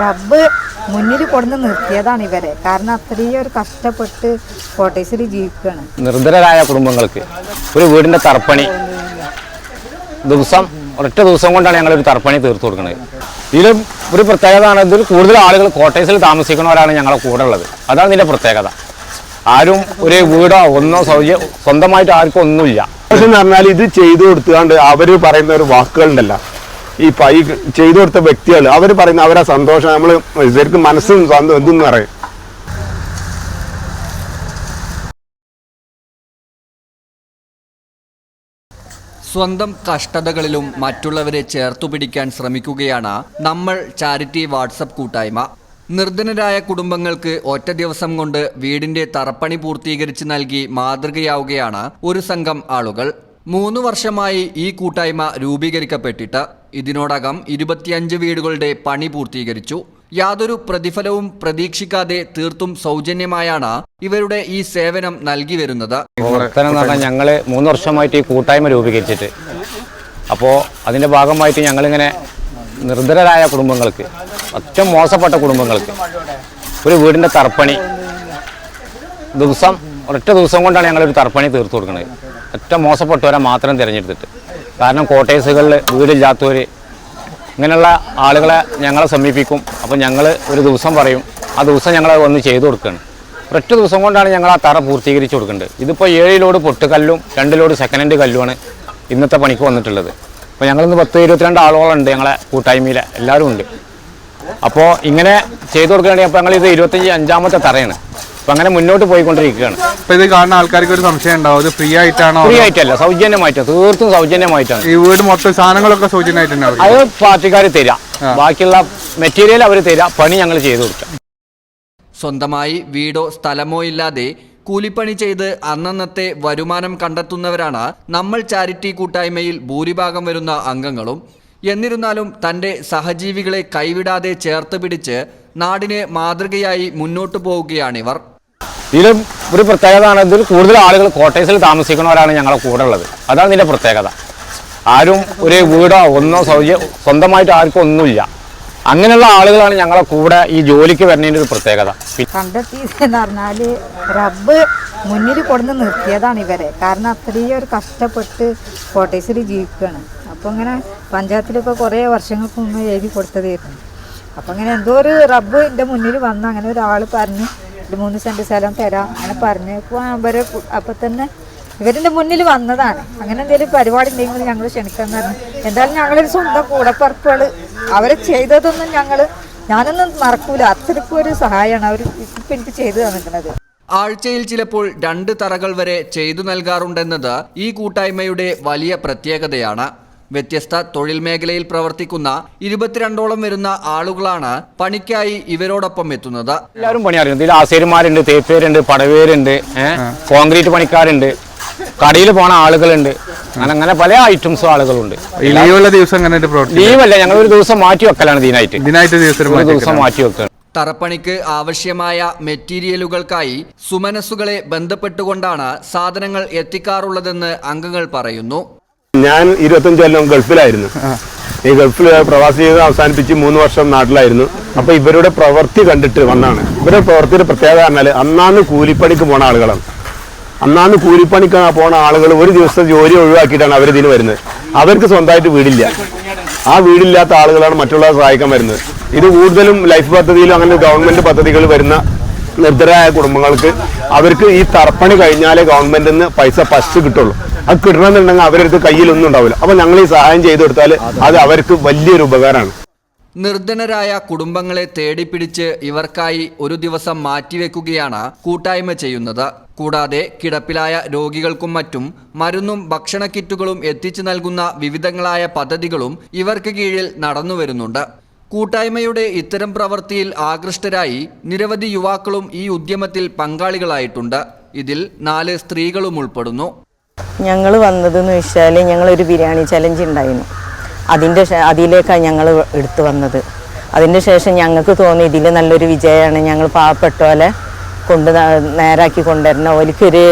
റബ്ബ് മുന്നിൽ കൊണ്ടു നിർത്തിയതാണ് ഇവരെ. കാരണം അത്രയും ഒരു കഷ്ടപ്പെട്ട് കോട്ടേശ്വരി ജീവിക്കുകയാണ്. നിർദ്ധരായ കുടുംബങ്ങൾക്ക് ഒരു വീടിന്റെ തർപ്പണി. ദിവസം ഒരൊറ്റ ദിവസം കൊണ്ടാണ് ഞങ്ങൾ ഒരു തർപ്പണി തീർത്തു കൊടുക്കുന്നത്. ഇതിലും ഒരു പ്രത്യേകത ആണ് ഇതിൽ കൂടുതൽ ആളുകൾ കോട്ടേഴ്സിൽ താമസിക്കുന്നവരാണ് ഞങ്ങളുടെ കൂടെ ഉള്ളത്. അതാണ് ഇതിന്റെ പ്രത്യേകത. ആരും ഒരു വീടോ ഒന്നോ സൗകര്യം സ്വന്തമായിട്ട് ആർക്കും ഒന്നുമില്ല. പക്ഷെ എന്ന് പറഞ്ഞാൽ ഇത് ചെയ്തു കൊടുത്തുകൊണ്ട് അവർ പറയുന്ന ഒരു വാക്കുകളുണ്ടല്ലോ. ഈ പൈ ചെയ്തു കൊടുത്ത വ്യക്തികൾ അവർ പറയുന്ന അവരെ സന്തോഷം നമ്മൾ ശരിക്കും മനസ്സും സ്വന്തം എന്തെന്ന് പറയും. സ്വന്തം കഷ്ടതകളിലും മറ്റുള്ളവരെ ചേർത്തു പിടിക്കാൻ ശ്രമിക്കുകയാണ് നമ്മൾ ചാരിറ്റി വാട്സപ്പ് കൂട്ടായ്മ. നിർധനരായ കുടുംബങ്ങൾക്ക് ഒറ്റ ദിവസം കൊണ്ട് വീടിന്റെ തറപ്പണി പൂർത്തീകരിച്ച് നൽകി മാതൃകയാവുകയാണ് ഒരു സംഘം ആളുകൾ. മൂന്ന് വർഷമായി ഈ കൂട്ടായ്മ രൂപീകരിക്കപ്പെട്ടിട്ട് ഇതിനോടകം ഇരുപത്തിയഞ്ച് വീടുകളുടെ പണി പൂർത്തീകരിച്ചു. യാതൊരു പ്രതിഫലവും പ്രതീക്ഷിക്കാതെ തീർത്തും സൗജന്യമായാണ് ഇവരുടെ ഈ സേവനം നൽകി വരുന്നത്. പ്രവർത്തനം ഞങ്ങൾ മൂന്ന് വർഷമായിട്ട് ഈ കൂട്ടായ്മ രൂപീകരിച്ചിട്ട്. അപ്പോൾ അതിന്റെ ഭാഗമായിട്ട് ഞങ്ങളിങ്ങനെ നിർദ്ധരായ കുടുംബങ്ങൾക്ക് ഏറ്റവും മോശപ്പെട്ട കുടുംബങ്ങൾക്ക് ഒരു വീടിന്റെ തർപ്പണി ദിവസം ഒരൊറ്റ ദിവസം കൊണ്ടാണ് ഞങ്ങളൊരു തർപ്പണി തീർത്തു കൊടുക്കുന്നത്. ഏറ്റവും മോശപ്പെട്ടവരെ മാത്രം തിരഞ്ഞെടുത്തിട്ട്. കാരണം കോട്ടേഴ്സുകളിൽ വീടില്ലാത്തവർ ഇങ്ങനെയുള്ള ആളുകളെ ഞങ്ങളെ സമീപിക്കും. അപ്പോൾ ഞങ്ങൾ ഒരു ദിവസം പറയും ആ ദിവസം ഞങ്ങൾ വന്ന് ചെയ്തു കൊടുക്കുകയാണ് ഒറ്റ ദിവസം കൊണ്ടാണ് ഞങ്ങൾ ആ തറ പൂർത്തീകരിച്ച് കൊടുക്കേണ്ടത്. ഇതിപ്പോൾ ഏഴ് ലോഡ് പൊട്ടുകല്ലും രണ്ട് ലോഡ് സെക്കൻഡ് ഹാൻഡ് കല്ലുമാണ് ഇന്നത്തെ പണിക്ക് വന്നിട്ടുള്ളത്. അപ്പോൾ ഞങ്ങളിന്ന് പത്ത് ഇരുപത്തിരണ്ട് ആളുകളുണ്ട് ഞങ്ങളെ കൂട്ടായ്മയിൽ എല്ലാവരും ഉണ്ട്. അപ്പോൾ ഇങ്ങനെ ചെയ്തു കൊടുക്കുകയാണെങ്കിൽ അപ്പോൾ ഞങ്ങളിത് ഇരുപത്തഞ്ച് അഞ്ചാമത്തെ തറയാണ്. അപ്പോൾ അങ്ങനെ മുന്നോട്ട് പോയിക്കൊണ്ടിരിക്കുകയാണ്. അപ്പോൾ ഇത് കാണുന്ന ആൾക്കാർക്ക് ഒരു സംശയം ഉണ്ടാവും. ഇത് ഫ്രീ ആയിട്ടാണോ ഫ്രീ ആയിട്ടല്ല സൗജന്യമായിട്ടാണ്. തീർത്തും സൗജന്യമായിട്ടാണ്. ഈ വീട് മൊത്തം സാധനങ്ങളൊക്കെ സൗജന്യമായിട്ട് തന്നെ അവർക്ക്? അത് പാർട്ടിക്കാർ തരാം. ബാക്കിയുള്ള മെറ്റീരിയൽ അവർ തരാം. പണി ഞങ്ങൾ ചെയ്തു കൊടുക്കാം. സ്വന്തമായി വീടോ സ്ഥലമോ ഇല്ലാതെ കൂലിപ്പണി ചെയ്ത് അന്നന്നത്തെ വരുമാനം കണ്ടെത്തുന്നവരാണ് നമ്മൾ ചാരിറ്റി കൂട്ടായ്മയിൽ ഭൂരിഭാഗം വരുന്ന അംഗങ്ങളും. എന്നിരുന്നാലും തന്റെ സഹജീവികളെ കൈവിടാതെ ചേർത്ത് പിടിച്ച് നാടിനെ മാതൃകയായി മുന്നോട്ടു പോവുകയാണിവർ ഇതിൽ ഒരു പ്രത്യേകത ആണ് ഇതിൽ കൂടുതൽ ആളുകൾ കോട്ടേഴ്സിൽ താമസിക്കുന്നവരാണ് ഞങ്ങളുടെ കൂടെ ഉള്ളത്. അതാണ് ഇതിന്റെ പ്രത്യേകത. ആരും ഒരു വീടോ ഒന്നോ സൗജ സ്വന്തമായിട്ട് ആർക്കും ഒന്നുമില്ല. അങ്ങനെയുള്ള ആളുകളാണ് ഞങ്ങളെ കൂടെ ഈ ജോലിക്ക് വരുന്നതിന്റെ ഒരു പ്രത്യേകത. കണ്ടെത്തിയതെന്ന് പറഞ്ഞാൽ റബ്ബ് മുന്നിൽ കൊണ്ടു നിർത്തിയതാണ് ഇവരെ. കാരണം അത്രയും ഒരു കഷ്ടപ്പെട്ട് കോട്ടേഴ്സിൽ ജീവിക്കുകയാണ്. അപ്പോൾ ഇങ്ങനെ പഞ്ചായത്തിലൊക്കെ കുറേ വർഷങ്ങൾക്ക് മുമ്പ് എഴുതി കൊടുത്തതായിരുന്നു. അപ്പോൾ അങ്ങനെ എന്തോ ഒരു റബ്ബ് എന്റെ മുന്നിൽ വന്ന് അങ്ങനെ ഒരാൾ പറഞ്ഞ് ഒരു മൂന്ന് സെന്റ് സ്ഥലം തരാം. അങ്ങനെ പറഞ്ഞപ്പോൾ അവരെ അപ്പം തന്നെ ഇവരിന്റെ മുന്നിൽ വന്നതാണ്. അങ്ങനെ എന്തെങ്കിലും പരിപാടി ഉണ്ടെങ്കിൽ ഞങ്ങൾ ക്ഷണിക്കാൻ പറഞ്ഞു. എന്തായാലും ഞങ്ങളൊരു സ്വന്തം കൂടപ്പറപ്പുകൾ അവരെ ചെയ്തതൊന്നും ഞങ്ങൾ ഞാനൊന്നും മറക്കൂല. അത്രയ്ക്കും ഒരു സഹായമാണ് അവർ ഇപ്പം എനിക്ക് ചെയ്തു തന്നിട്ടുള്ളത് ആഴ്ചയിൽ ചിലപ്പോൾ രണ്ട് തറകൾ വരെ ചെയ്തു നൽകാറുണ്ടെന്നത് ഈ കൂട്ടായ്മയുടെ വലിയ പ്രത്യേകതയാണ്. വ്യത്യസ്ത തൊഴിൽ മേഖലയിൽ പ്രവർത്തിക്കുന്ന ഇരുപത്തിരണ്ടോളം വരുന്ന ആളുകളാണ് പണിക്കായി ഇവരോടൊപ്പം എത്തുന്നത്. എല്ലാവരും പണി അറിയും ഇതിൽ ആശേരിമാരുണ്ട് തേപ്പേരുണ്ട് പടവേരുണ്ട് കോൺക്രീറ്റ് പണിക്കാരുണ്ട് കടയിൽ പോണ ആളുകളുണ്ട്. അങ്ങനെ അങ്ങനെ പല ഐറ്റംസും ആളുകളുണ്ട്. ലീവുള്ള ദിവസം അങ്ങനെ ലീവല്ല ഞങ്ങൾ ഒരു ദിവസം മാറ്റി വെക്കലാണ് ഇതിനായിട്ട്. ഇതിനായിട്ട് ദിവസം ഒരു ദിവസം മാറ്റി വെക്കുകയാണ് തറപ്പണിക്ക് ആവശ്യമായ മെറ്റീരിയലുകൾക്കായി സുമനസ്സുകളെ ബന്ധപ്പെട്ടുകൊണ്ടാണ് സാധനങ്ങൾ എത്തിക്കാറുള്ളതെന്ന് അംഗങ്ങൾ പറയുന്നു. ഞാൻ ഇരുപത്തഞ്ച് കൊല്ലം ഗൾഫിലായിരുന്നു. ഈ ഗൾഫിൽ പ്രവാസി ജീവിതം അവസാനിപ്പിച്ച് മൂന്ന് വർഷം നാട്ടിലായിരുന്നു. അപ്പൊ ഇവരുടെ പ്രവൃത്തി കണ്ടിട്ട് വന്നാണ്. ഇവരുടെ പ്രവൃത്തിയുടെ പ്രത്യേകത പറഞ്ഞാൽ അന്നാന്ന് കൂലിപ്പണിക്ക് പോണ ആളുകളാണ്. അന്നാന്ന് കൂലിപ്പണിക്ക് പോണ ആളുകൾ ഒരു ദിവസത്തെ ജോലി ഒഴിവാക്കിയിട്ടാണ് അവർ ഇതിന് വരുന്നത്. അവർക്ക് സ്വന്തമായിട്ട് വീടില്ല. ആ വീടില്ലാത്ത ആളുകളാണ് മറ്റുള്ളവരെ സഹായിക്കാൻ വരുന്നത്. ഇത് കൂടുതലും ലൈഫ് പദ്ധതിയിലും അങ്ങനെ ഗവൺമെന്റ് പദ്ധതികൾ വരുന്ന നിർദ്ധരായ കുടുംബങ്ങൾക്ക് അവർക്ക് ഈ തർപ്പണി കഴിഞ്ഞാലേ ഗവൺമെന്റിൽ നിന്ന് പൈസ ഫസ്റ്റ് കിട്ടുള്ളൂ. അത് കിട്ടണമെന്നുണ്ടെങ്കിൽ അവരടുത്ത് കയ്യിലൊന്നും ഉണ്ടാവില്ല. അപ്പൊ ഞങ്ങൾ ഈ സഹായം ചെയ്തു കൊടുത്താൽ അത് അവർക്ക് വലിയൊരു ഉപകാരമാണ്. നിർധനരായ കുടുംബങ്ങളെ തേടിപ്പിടിച്ച് ഇവർക്കായി ഒരു ദിവസം മാറ്റിവെക്കുകയാണ് കൂട്ടായ്മ ചെയ്യുന്നത്. കൂടാതെ കിടപ്പിലായ രോഗികൾക്കും മറ്റും മരുന്നും ഭക്ഷണ കിറ്റുകളും എത്തിച്ചു നൽകുന്ന വിവിധങ്ങളായ പദ്ധതികളും ഇവർക്ക് കീഴിൽ നടന്നുവരുന്നുണ്ട്. കൂട്ടായ്മയുടെ ഇത്തരം പ്രവൃത്തിയിൽ ആകൃഷ്ടരായി നിരവധി യുവാക്കളും ഈ ഉദ്യമത്തിൽ പങ്കാളികളായിട്ടുണ്ട്. ഇതിൽ നാല് സ്ത്രീകളും ഉൾപ്പെടുന്നു. ഞങ്ങൾ വന്നതെന്ന് വെച്ചാൽ ഞങ്ങളൊരു ബിരിയാണി ചലഞ്ച് ഉണ്ടായിരുന്നു. അതിന്റെ അതിലേക്കാണ് ഞങ്ങൾ എടുത്തു വന്നത്. അതിന്റെ ശേഷം ഞങ്ങൾക്ക് തോന്നി ഇതിൽ നല്ലൊരു വിജയമാണ്. ഞങ്ങൾ പാവപ്പെട്ട പോലെ കൊണ്ട് നേരാക്കി കൊണ്ടുവരണം ഒലിക്കൊരു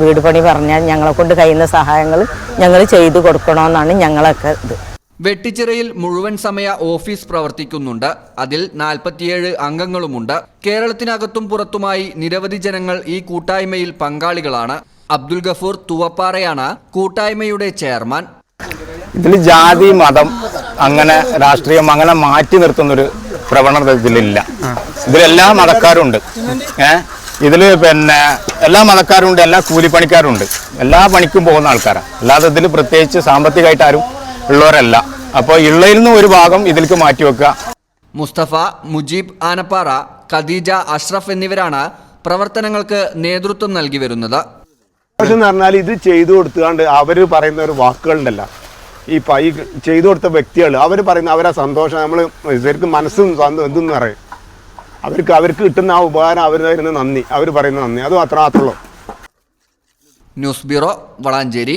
വീട് പണി പറഞ്ഞാൽ ഞങ്ങളെ കൊണ്ട് കഴിയുന്ന സഹായങ്ങൾ ഞങ്ങൾ ചെയ്തു കൊടുക്കണമെന്നാണ് ഞങ്ങളൊക്കെ ഇത്. വെട്ടിച്ചിറയിൽ മുഴുവൻ സമയ ഓഫീസ് പ്രവർത്തിക്കുന്നുണ്ട്. അതിൽ നാൽപ്പത്തിയേഴ് അംഗങ്ങളുമുണ്ട്. കേരളത്തിനകത്തും പുറത്തുമായി നിരവധി ജനങ്ങൾ ഈ കൂട്ടായ്മയിൽ പങ്കാളികളാണ്. അബ്ദുൽ ഗഫൂർ തുവപ്പാറയാണ് കൂട്ടായ്മയുടെ ചെയർമാൻ. ഇതിൽ ജാതി മതം അങ്ങനെ രാഷ്ട്രീയം അങ്ങനെ മാറ്റി നിർത്തുന്നൊരു പ്രവണത ഇതിലില്ല. ഇതിലെല്ലാ മതക്കാരുണ്ട്. ഏ? ഇതിൽ പിന്നെ എല്ലാ മതക്കാരുണ്ട് എല്ലാ കൂലിപ്പണിക്കാരുണ്ട്. എല്ലാ പണിക്കും പോകുന്ന ആൾക്കാരാണ് അല്ലാതെ ഇതിൽ പ്രത്യേകിച്ച് സാമ്പത്തികമായിട്ട് ആരും ഉള്ളവരല്ല. അപ്പോൾ ഉള്ളതിൽ നിന്ന് ഒരു ഭാഗം ഇതിലേക്ക് മാറ്റി വെക്കുക. മുസ്തഫ മുജീബ് ആനപ്പാറ ഖദീജ അഷ്റഫ് എന്നിവരാണ് പ്രവർത്തനങ്ങൾക്ക് നേതൃത്വം നൽകി വരുന്നത്. പക്ഷെ എന്ന് പറഞ്ഞാൽ ഇത് ചെയ്തു കൊടുത്തുകൊണ്ട് അവർ പറയുന്ന ഒരു വാക്കുകളുണ്ടല്ല. ഈ പൈ ഈ ചെയ്തു കൊടുത്ത വ്യക്തികൾ അവർ പറയുന്ന അവരെ സന്തോഷം നമ്മൾ ശരിക്കും മനസ്സും സന്തോഷം എന്തെന്ന് പറയും. അവർക്ക് അവർക്ക് കിട്ടുന്ന ആ ഉപകാരം അവർ തരുന്ന നന്ദി. അവർ പറയുന്ന നന്ദി. അത് അത്ര ന്യൂസ് ബ്യൂറോ വളാഞ്ചേരി.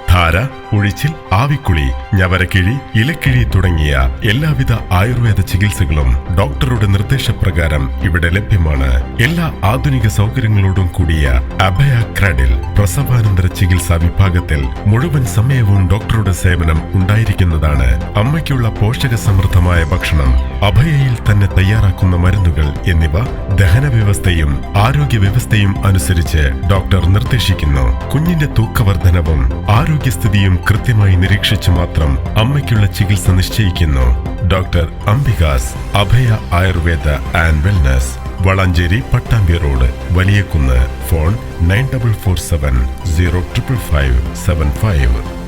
ധാര ഉഴിച്ചിൽ ആവിക്കുളി ഞവരക്കിഴി ഇലക്കിഴി തുടങ്ങിയ എല്ലാവിധ ആയുർവേദ ചികിത്സകളും ഡോക്ടറുടെ നിർദ്ദേശപ്രകാരം ഇവിടെ ലഭ്യമാണ്. എല്ലാ ആധുനിക സൗകര്യങ്ങളോടും കൂടിയ അഭയ ക്രാഡിൽ പ്രസവാനന്തര ചികിത്സാ വിഭാഗത്തിൽ മുഴുവൻ സമയവും ഡോക്ടറുടെ സേവനം ഉണ്ടായിരിക്കുന്നതാണ്. അമ്മയ്ക്കുള്ള പോഷക സമൃദ്ധമായ ഭക്ഷണം അഭയയിൽ തന്നെ തയ്യാറാക്കുന്ന മരുന്നുകൾ എന്നിവ ദഹന വ്യവസ്ഥയും ആരോഗ്യ വ്യവസ്ഥയും അനുസരിച്ച് ഡോക്ടർ നിർദ്ദേശിക്കുന്നു. കുഞ്ഞിന്റെ തൂക്കവർദ്ധനവും ആരോഗ്യസ്ഥിതിയും കൃത്യമായി നിരീക്ഷിച്ചു മാത്രം അമ്മയ്ക്കുള്ള ചികിത്സ നിശ്ചയിക്കുന്നു. Doctor Ambika's Abhaya Ayurveda and wellness Valanchery Pattambi road Valiyakunnu phone nine double four seven zero triple five seven five.